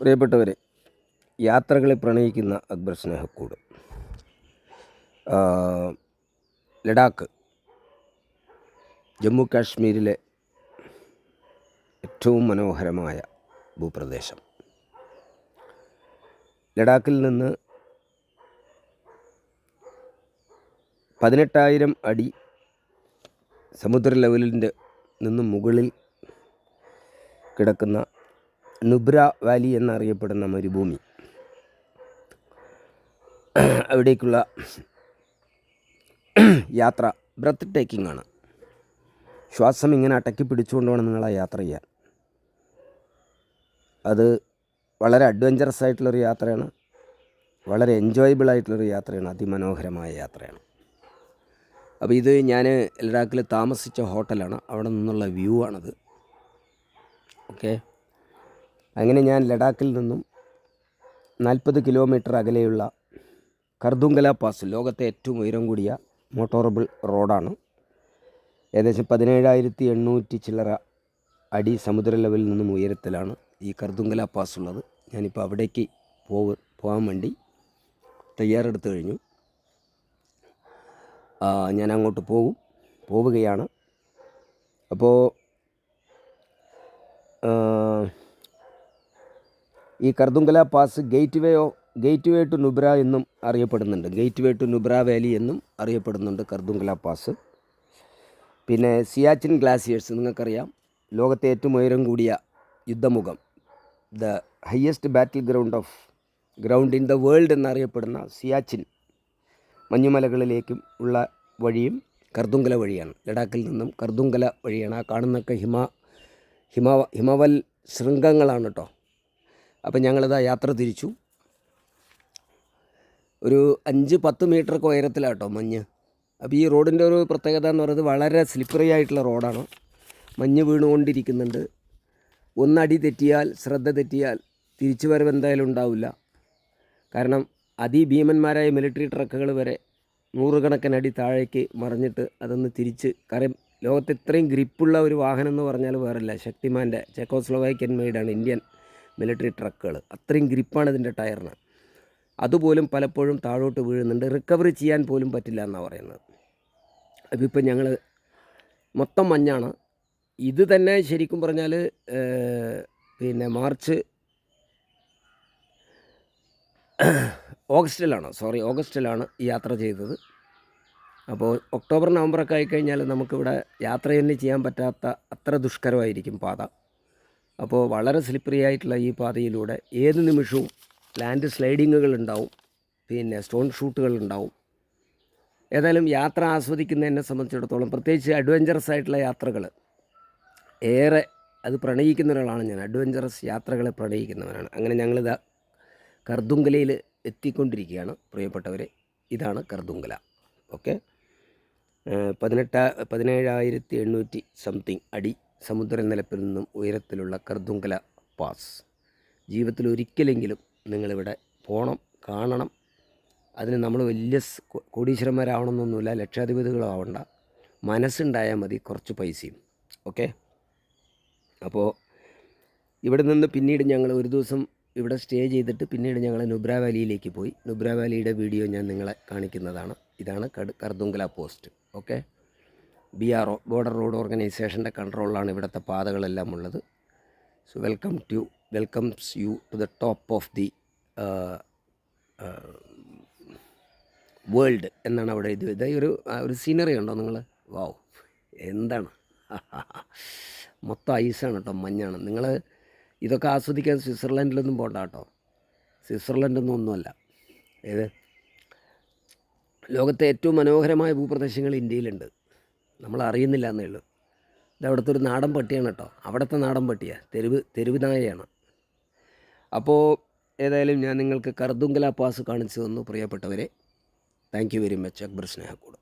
പ്രിയപ്പെട്ടവരെ യാത്രകളെ പ്രണയിക്കുന്ന അക്ബർ സ്നേഹക്കൂട്. ലഡാക്ക് ജമ്മു കാശ്മീരിലെ ഏറ്റവും മനോഹരമായ ഭൂപ്രദേശം. ലഡാക്കിൽ നിന്ന് പതിനെട്ടായിരം അടി സമുദ്ര ലെവലിന്റെ നിന്നും മുകളിൽ കിടക്കുന്ന നുബ്ര വാലി എന്നറിയപ്പെടുന്ന മരുഭൂമി. അവിടേക്കുള്ള യാത്ര ബ്രത്ത് ടേക്കിംഗ് ആണ് ശ്വാസം ഇങ്ങനെ അടക്കി പിടിച്ചുകൊണ്ട് വേണം നിങ്ങൾ ആ യാത്ര ചെയ്യാൻ. അത് വളരെ അഡ്വഞ്ചറസ് ആയിട്ടുള്ളൊരു യാത്രയാണ്. വളരെ എൻജോയബിൾ ആയിട്ടുള്ളൊരു യാത്രയാണ്. അതിമനോഹരമായ യാത്രയാണ്. അപ്പോൾ ഇത് ഞാൻ ലഡാക്കിൽ താമസിച്ച ഹോട്ടലാണ്. അവിടെ നിന്നുള്ള വ്യൂ ആണത്. ഓക്കെ അങ്ങനെ ഞാൻ ലഡാക്കിൽ നിന്നും നാൽപ്പത് കിലോമീറ്റർ അകലെയുള്ള കർദുങ്കല പാസ് ലോകത്തെ ഏറ്റവും ഉയരം കൂടിയ മോട്ടോറബിൾ റോഡാണ്. ഏകദേശം പതിനേഴായിരത്തി എണ്ണൂറ്റി ചില്ലറ അടി സമുദ്ര ലെവലിൽ നിന്നും ഉയരത്തിലാണ് ഈ കർദുങ്കല പാസ് ഉള്ളത്. ഞാനിപ്പോൾ അവിടേക്ക് പോവ് പോകാൻ വേണ്ടി തയ്യാറെടുത്ത് കഴിഞ്ഞു. ഞാൻ അങ്ങോട്ട് പോകും പോവുകയാണ്. അപ്പോൾ ഈ Khardungla pass gateway gateway to Nubra എന്നും അറിയപ്പെടുന്നുണ്ട്. Gateway to Nubra valley എന്നും അറിയപ്പെടുന്നുണ്ട് കർദുങ്കല പാസ്. പിന്നെ സിയാച്ചിൻ ഗ്ലാസിയേഴ്സ് നിങ്ങൾക്കറിയാം. ലോകത്തെ ഏറ്റവും ഉയരം കൂടിയ യുദ്ധമുഖം. The highest battle ground of ground in the world എന്നറിയപ്പെടുന്ന സിയാച്ചിൻ മഞ്ഞുമലകളിലേക്കും ഉള്ള വഴിയും കർദുങ്കല വഴിയാണ്. ലഡാക്കിൽ നിന്നും കർദുങ്കല വഴിയാണ്. ആ കാണുന്നൊക്കെ ഹിമ ഹിമ ഹിമവൽ ശൃംഗങ്ങളാണ് കേട്ടോ അപ്പം ഞങ്ങളിതാ യാത്ര തിരിച്ചു. ഒരു അഞ്ച് പത്ത് മീറ്ററൊക്കെ ഉയരത്തിലാട്ടോ മഞ്ഞ്. അപ്പോൾ ഈ റോഡിന്റെ ഒരു പ്രത്യേകത എന്ന് പറയുന്നത് വളരെ സ്ലിപ്പറി ആയിട്ടുള്ള റോഡാണ്. മഞ്ഞ് വീണുകൊണ്ടിരിക്കുന്നുണ്ട്. ഒന്നടി തെറ്റിയാൽ ശ്രദ്ധ തെറ്റിയാൽ തിരിച്ചു വരവ് എന്തായാലും ഉണ്ടാവില്ല. കാരണം അതിഭീമന്മാരായ മിലിറ്ററി ട്രക്കുകൾ വരെ നൂറുകണക്കിന് അടി താഴേക്ക് മറിഞ്ഞിട്ട് അതൊന്ന് തിരിച്ച് കാരണം ലോകത്ത് ഇത്രയും ഗ്രിപ്പുള്ള ഒരു വാഹനം എന്ന് പറഞ്ഞാൽ വേറല്ല. ശക്തിമാന്റെ ചെക്കോസ്ലോവാക്യൻ മെയ്ഡാണ് ഇന്ത്യൻ. മിലിറ്ററി ട്രക്കുകൾ. അത്രയും ഗ്രിപ്പാണ് ഇതിന്റെ ടയറിന്. അതുപോലും പലപ്പോഴും താഴോട്ട് വീഴുന്നുണ്ട്. റിക്കവറി ചെയ്യാൻ പോലും പറ്റില്ല എന്നാണ് പറയുന്നത്. ഇപ്പം ഞങ്ങൾ മൊത്തം മഞ്ഞാണ്. ഇത് തന്നെ ശരിക്കും പറഞ്ഞാൽ പിന്നെ മാർച്ച് ഓഗസ്റ്റിലാണ് സോറി ഓഗസ്റ്റിലാണ് യാത്ര ചെയ്തത്. അപ്പോൾ ഒക്ടോബർ നവംബറൊക്കെ ആയിക്കഴിഞ്ഞാൽ നമുക്കിവിടെ യാത്ര തന്നെ ചെയ്യാൻ പറ്റാത്ത അത്ര ദുഷ്കരമായിരിക്കും പാത. അപ്പോൾ വളരെ സ്ലിപ്പറി ആയിട്ടുള്ള ഈ പാതയിലൂടെ ഏത് നിമിഷവും ലാൻഡ് സ്ലൈഡിങ്ങുകൾ ഉണ്ടാവും. പിന്നെ സ്റ്റോൺ ഷൂട്ടുകൾ ഉണ്ടാവും. ഏതായാലും യാത്ര ആസ്വദിക്കുന്നതിനെ സംബന്ധിച്ചിടത്തോളം പ്രത്യേകിച്ച് അഡ്വഞ്ചറസ് ആയിട്ടുള്ള യാത്രകൾ ഏറെ അത് പ്രണയിക്കുന്ന ഒരാളാണ് ഞാൻ. അഡ്വഞ്ചറസ് യാത്രകളെ പ്രണയിക്കുന്നവരാണ് അങ്ങനെ ഞങ്ങളിതാ കർദുങ്കലയിൽ എത്തിക്കൊണ്ടിരിക്കുകയാണ്. പ്രിയപ്പെട്ടവരെ ഇതാണ് കർദുങ്കല. ഓക്കെ പതിനെട്ട് പതിനേഴായിരത്തി എണ്ണൂറ്റി സംതിങ് അടി സമുദ്രനിരപ്പിൽ നിന്നും ഉയരത്തിലുള്ള കർദുങ്കല പാസ്. ജീവിതത്തിൽ ഒരിക്കലെങ്കിലും നിങ്ങളിവിടെ പോകണം കാണണം. അതിന് നമ്മൾ വലിയ കോടീശ്വരന്മാരാവണമെന്നൊന്നുമില്ല ലക്ഷാധിപതികളാവണ്ട മനസ്സുണ്ടായാൽ മതി കുറച്ച് പൈസയും. ഓക്കെ? അപ്പോൾ ഇവിടെ നിന്ന് പിന്നീട് ഞങ്ങൾ ഒരു ദിവസം ഇവിടെ സ്റ്റേ ചെയ്തിട്ട് പിന്നീട് ഞങ്ങൾ നുബ്ര വാലിയിലേക്ക് പോയി. നുബ്ര വാലിയുടെ വീഡിയോ ഞാൻ നിങ്ങളെ കാണിക്കുന്നതാണ്. ഇതാണ് Khardungla post. Okay? B R O border road ഓർഗനൈസേഷന്റെ കൺട്രോളിലാണ് ഇവിടുത്തെ പാതകളെല്ലാം ഉള്ളത്. So welcome to welcomes you to the top of the world എന്നാണ് അവിടെ ഇത്. ഇത് ഒരു ഒരു സീനറി ഉണ്ടോ നിങ്ങൾ വാവ് എന്താണ്? മൊത്തം ഐസാണ് കേട്ടോ മഞ്ഞാണ്. നിങ്ങൾ ഇതൊക്കെ ആസ്വദിക്കാൻ സ്വിറ്റ്സർലൻഡിലൊന്നും പോകണ്ട കേട്ടോ. സ്വിറ്റ്സർലൻഡൊന്നും ഒന്നുമല്ല. ഏത്? ലോകത്തെ ഏറ്റവും മനോഹരമായ ഭൂപ്രദേശങ്ങൾ ഇന്ത്യയിലുണ്ട്. നമ്മൾ അറിയുന്നില്ല എന്നേ ഉള്ളൂ. ഇത് അവിടുത്തെ ഒരു നാടൻ പട്ടിയാണ് കേട്ടോ. അവിടുത്തെ നാടൻ പട്ടിയാണ് തെരുവ് തെരുവ് നായയാണ്. അപ്പോൾ ഏതായാലും ഞാൻ നിങ്ങൾക്ക് കർദുങ്കല പാസ് കാണിച്ചു തന്നു പ്രിയപ്പെട്ടവരെ. Thank you very much Akbar Snehakkoodu.